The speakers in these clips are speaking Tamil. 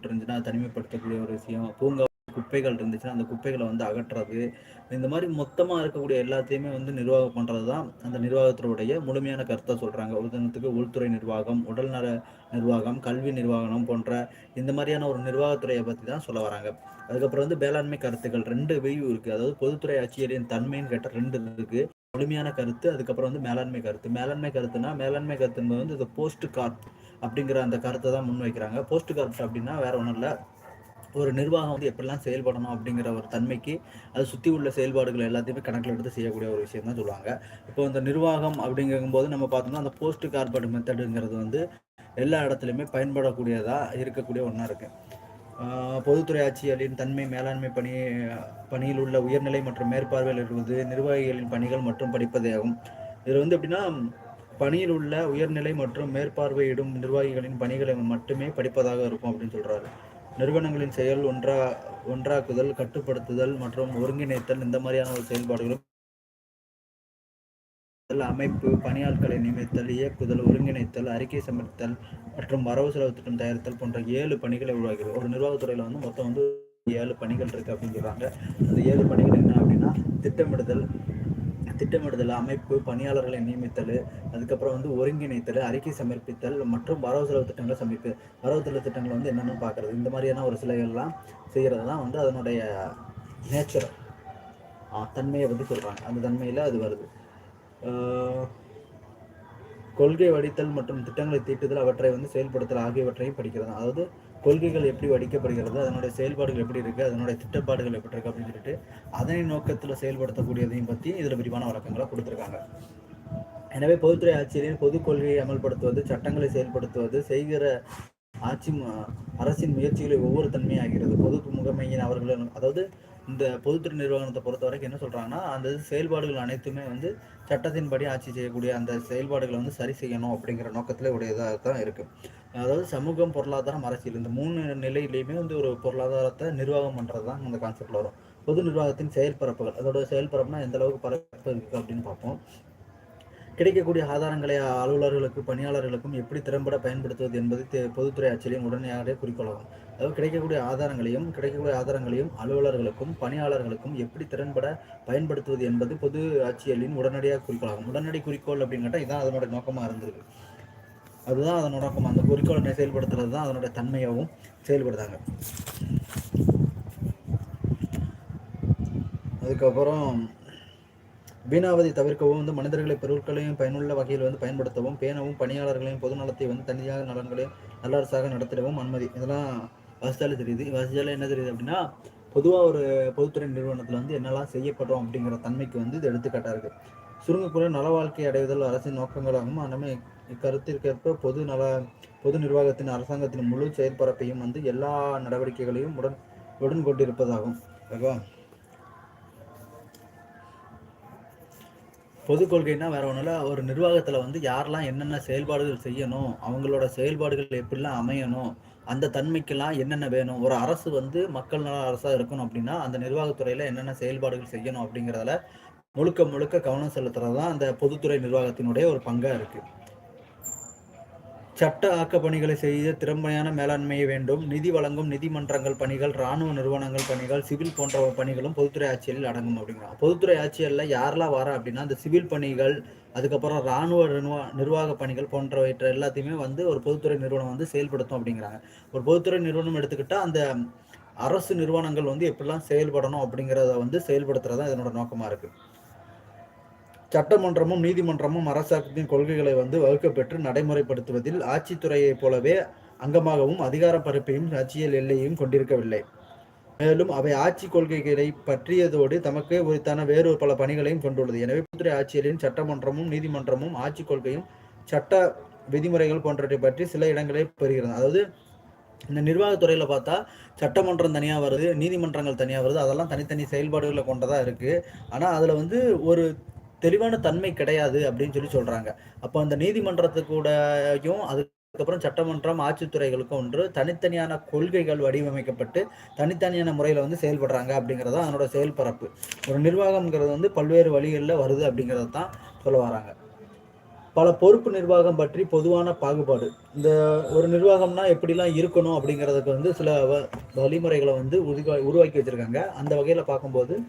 தொற்று இருந்துச்சுன்னா தனிமைப்படுத்தக்கூடிய ஒரு விஷயம். பூங்கா குப்பைகள் இருந்துச்சுன்னா அந்த குப்பைகளை வந்து அகற்றுறது இந்த மாதிரி மொத்தமாக இருக்கக்கூடிய எல்லாத்தையுமே வந்து நிர்வாகம் பண்ணுறது தான் அந்த நிர்வாகத்தினுடைய முழுமையான கருத்தை சொல்கிறாங்க உதாரணத்துக்கு உள்துறை நிர்வாகம் உடல்நல நிர்வாகம் கல்வி நிர்வாகம் போன்ற இந்த மாதிரியான ஒரு நிர்வாகத்துறையை பற்றி தான் சொல்ல வராங்க. அதுக்கப்புறம் வந்து வேளாண்மை கருத்துக்கள் ரெண்டு வியூ இருக்குது அதாவது பொதுத்துறை ஆட்சியரின் தன்மைன்னு கேட்டால் ரெண்டு இருக்குது முழுமையான கருத்து அதுக்கப்புறம் வந்து மேலாண்மை கருத்து. மேலாண்மை கருத்துனா மேலாண்மை கருத்து என்பது வந்து இந்த போஸ்ட் கார்ட் அப்படிங்கிற அந்த கருத்தை தான் முன்வைக்கிறாங்க போஸ்ட் கார்ட் அப்படின்னா வேற ஒன்றும் இல்லை. ஒரு நிர்வாகம் வந்து எப்படிலாம் செயல்படணும் அப்படிங்கிற ஒரு தன்மைக்கு அது சுற்றி உள்ள செயல்பாடுகள் எல்லாத்தையுமே கணக்கில் எடுத்து செய்யக்கூடிய ஒரு விஷயம் தான் சொல்லுவாங்க. இப்போ இந்த நிர்வாகம் அப்படிங்கும்போது நம்ம பார்த்தோம்னா அந்த போஸ்ட் கார்பெட் மெத்தடுங்கிறது வந்து எல்லா இடத்துலையுமே பயன்படக்கூடியதாக இருக்கக்கூடிய ஒன்றா இருக்குது பொதுத்துறை ஆட்சியாளரின் தன்மை மேலாண்மை பணி பணியில் உள்ள உயர்நிலை மற்றும் மேற்பார்வையில் இருப்பது நிர்வாகிகளின் பணிகள் மற்றும் படிப்பதே ஆகும் இதில் வந்து எப்படின்னா பணியில் உள்ள உயர்நிலை மற்றும் மேற்பார்வையிடும் நிர்வாகிகளின் பணிகளை மட்டுமே படிப்பதாக இருக்கும் அப்படின்னு சொல்கிறாரு நிறுவனங்களின் செயல் ஒன்றா ஒன்றாக்குதல் கட்டுப்படுத்துதல் மற்றும் ஒருங்கிணைத்தல் இந்த மாதிரியான ஒரு செயல்பாடுகளும் அமைப்பு பணியாட்களை நியமித்தல் இயக்குதல் ஒருங்கிணைத்தல் அறிக்கை சமர்த்தல் மற்றும் வரவு செலவு திட்டம் தயாரித்தல் போன்ற ஏழு பணிகளை உருவாகிறது ஒரு நிர்வாகத்துறையில் வந்து மொத்தம் வந்து ஏழு பணிகள் இருக்குது அப்படிங்கிறாங்க. அந்த ஏழு பணிகள் என்ன அப்படின்னா திட்டமிடுதல் திட்டமிடுதல் அமைப்பு பணியாளர்களை நியமித்தல் அதுக்கப்புறம் வந்து ஒருங்கிணைத்தல் அறிக்கை சமர்ப்பித்தல் மற்றும் வரவு செலவு திட்டங்களை சமர்ப்பு வரவு செலவு திட்டங்கள் வந்து என்னென்னு பார்க்குறது? இந்த மாதிரியான ஒரு சிலைகள்லாம் செய்கிறது தான் வந்து அதனுடைய நேச்சர் தன்மையை பற்றி சொல்கிறாங்க அந்த தன்மையில் அது வருது. கொள்கை வடித்தல் மற்றும் திட்டங்களை தீட்டுதல் அவற்றை வந்து செயல்படுத்தல் ஆகியவற்றையும் படிக்கிறது அதாவது கொள்கைகள் எப்படி வடிக்கப்படுகிறது அதனுடைய செயல்பாடுகள் எப்படி இருக்குது அதனுடைய திட்டப்பாடுகள் எப்படி இருக்குது அப்படின்னு சொல்லிட்டு அதனை நோக்கத்தில் செயல்படுத்தக்கூடியதையும் பற்றி இதில் விரிவான வழக்கங்களை கொடுத்துருக்காங்க. எனவே பொதுத்துறை ஆட்சியரின் பொது கொள்கையை அமல்படுத்துவது சட்டங்களை செயல்படுத்துவது செய்கிற ஆட்சி அரசின் முயற்சிகளை ஒவ்வொரு தன்மையாகிறது. பொது முகமையின் அவர்கள் அதாவது இந்த பொதுத்துறை நிறுவனத்தை பொறுத்த வரைக்கும் என்ன சொல்கிறாங்கன்னா அந்த செயல்பாடுகள் அனைத்துமே வந்து சட்டத்தின்படி ஆட்சி செய்யக்கூடிய அந்த செயல்பாடுகளை வந்து சரி செய்யணும் அப்படிங்கிற நோக்கத்தில் உடையதாக தான் இருக்குது அதாவது சமூகம் பொருளாதாரம் அரசியல் இந்த மூணு நிலையிலையுமே வந்து ஒரு பொருளாதாரத்தை நிர்வாகம் பண்ணுறது தான் அந்த கான்செப்டில் வரும். பொது நிர்வாகத்தின் செயல்பரப்புகள் அதோட செயல்பரப்புனா எந்த அளவுக்கு பரப்பு இருக்குது அப்படின்னு பார்ப்போம். கிடைக்கக்கூடிய ஆதாரங்களை அலுவலர்களுக்கும் பணியாளர்களுக்கும் எப்படி திறம்பட பயன்படுத்துவது என்பது பொதுத்துறை ஆட்சியிலையும் உடனடியாக குறிக்கொள்ளலாம் அதாவது கிடைக்கக்கூடிய ஆதாரங்களையும் கிடைக்கக்கூடிய ஆதாரங்களையும் அலுவலர்களுக்கும் பணியாளர்களுக்கும் எப்படி திறன்பட பயன்படுத்துவது என்பது பொது ஆட்சியலின் உடனடியாக குறிக்கோளாகும். உடனடி குறிக்கோள் அப்படின்னு கேட்டால் இதான் அதனோட நோக்கமாக இருந்திருக்கு. அதுதான் அதனோட நோக்கம். அந்த குறிக்கோளை செயல்படுத்துறது தான் அதனுடைய தன்மையாகவும் செயல்படுத்தாங்க அதுக்கப்புறம் வீணாவதை தவிர்க்கவும் வந்து மனிதர்களை பொருட்களையும் பயனுள்ள வகையில் வந்து பயன்படுத்தவும் பேணவும் பணியாளர்களையும் பொதுநலத்தை வந்து தனியாக நலன்களையும் நல்லரசாக நடத்திடவும் அனுமதி. இதெல்லாம் வசதியால தெரியுது. வசதியால என்ன தெரியுது அப்படின்னா பொதுவாக ஒரு பொதுத்துறை நிறுவனத்தில் வந்து என்னெல்லாம் செய்யப்படுறோம் அப்படிங்கிற தன்மைக்கு வந்து இது எடுத்துக்காட்டாக இருக்குது சுருங்கக்குழு நல வாழ்க்கை அடைவதல் அரசின் நோக்கங்களாகவும் அனமே இக்கருத்திற்கேற்ப பொது நல பொது நிர்வாகத்தின் அரசாங்கத்தின் முழு செயற்பரப்பையும் வந்து எல்லா நடவடிக்கைகளையும் உடன் உடன் கொண்டிருப்பதாகும் ஓகேவா? பொது கொள்கைன்னா வேற ஒன்றும் இல்லை. ஒரு நிர்வாகத்தில் வந்து யாரெல்லாம் என்னென்ன செயல்பாடுகள் செய்யணும் அவங்களோட செயல்பாடுகள் எப்படிலாம் அமையணும் அந்த தன்மைக்கெல்லாம் என்னென்ன வேணும் ஒரு அரசு வந்து மக்கள் நல அரசாக இருக்கணும் அப்படின்னா அந்த நிர்வாகத்துறையில் என்னென்ன செயல்பாடுகள் செய்யணும் அப்படிங்கிறதுல முழுக்க முழுக்க கவனம் செலுத்துறது தான் அந்த பொதுத்துறை நிர்வாகத்தினுடைய ஒரு பங்காக இருக்குது சட்ட ஆக்க பணிகளை செய்ய திறமையான மேலாண்மையை வேண்டும். நிதி வழங்கும் நிதிமன்றங்கள் பணிகள் இராணுவ நிறுவனங்கள் பணிகள் சிவில் போன்ற பணிகளும் பொதுத்துறை ஆட்சியில் அடங்கும் அப்படிங்கிறாங்க. பொதுத்துறை ஆட்சியலில் யாரெல்லாம் வர அப்படின்னா அந்த சிவில் பணிகள் அதுக்கப்புறம் இராணுவ நிர்வா நிர்வாக பணிகள் போன்றவற்றை எல்லாத்தையுமே வந்து ஒரு பொதுத்துறை நிறுவனம் வந்து செயல்படுத்தும் அப்படிங்கிறாங்க. ஒரு பொதுத்துறை நிறுவனம் எடுத்துக்கிட்டால் அந்த அரசு நிறுவனங்கள் வந்து எப்படிலாம் செயல்படணும் அப்படிங்கிறத வந்து செயல்படுத்துறது தான் இதனோட நோக்கமாக இருக்குது சட்டமன்றமும் நீதிமன்றமும் அரசாங்கத்தின் கொள்கைகளை வந்து வகுக்கப்பெற்று நடைமுறைப்படுத்துவதில் ஆட்சித்துறையைப் போலவே அங்கமாகவும் அதிகார பரப்பையும் ஆட்சியல் எல்லையும் கொண்டிருக்கவில்லை. மேலும் அவை ஆட்சி கொள்கைகளை பற்றியதோடு தமக்கு உரித்தான வேறு பல பணிகளையும் கொண்டுள்ளது. எனவே பொதுத்துறை ஆட்சியலின் சட்டமன்றமும் நீதிமன்றமும் ஆட்சி கொள்கையும் சட்ட விதிமுறைகள் போன்றவற்றை பற்றி சில இடங்களே பெறுகிறது. அதாவது இந்த நிர்வாகத்துறையில் பார்த்தா சட்டமன்றம் தனியாக வருது நீதிமன்றங்கள் தனியாக வருது அதெல்லாம் தனித்தனி செயல்பாடுகளை கொண்டதாக இருக்குது ஆனால் அதில் வந்து ஒரு தெளிவான தன்மை கிடையாது அப்படின்னு சொல்லி சொல்றாங்க. அப்போ அந்த நீதிமன்றத்துக்கூடயும் அதுக்கப்புறம் சட்டமன்றம் ஆட்சித்துறைகளுக்கும் ஒன்று தனித்தனியான கொள்கைகள் வடிவமைக்கப்பட்டு தனித்தனியான முறையில் வந்து செயல்படுறாங்க அப்படிங்கிறது தான் அதனோட செயல்பரப்பு. ஒரு நிர்வாகம்ங்கிறது வந்து பல்வேறு வழிகளில் வருது அப்படிங்கிறது தான் சொல்ல வராங்க. பல பொறுப்பு நிர்வாகம் பற்றி பொதுவான பாகுபாடு. இந்த ஒரு நிர்வாகம்னா எப்படிலாம் இருக்கணும் அப்படிங்கிறதுக்கு வந்து சில வ- வழிமுறைகளை வந்து உருவா உருவாக்கி வச்சுருக்காங்க. அந்த வகையில் பார்க்கும்போது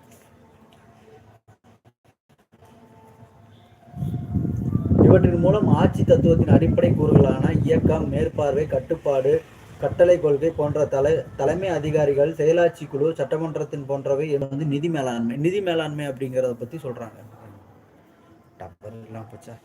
இவற்றின் மூலம் ஆட்சி தத்துவத்தின் அடிப்படை கூறுகளான இயக்கம் மேற்பார்வை கட்டுப்பாடு கட்டளை கொள்கை போன்ற தலை தலைமை அதிகாரிகள் செயலாட்சி குழு சட்டமன்றத்தின் போன்றவை வந்து நிதி மேலாண்மை நிதி மேலாண்மை அப்படிங்கிறத பத்தி சொல்றாங்க. டப்பர் எல்லாம் போச்சா?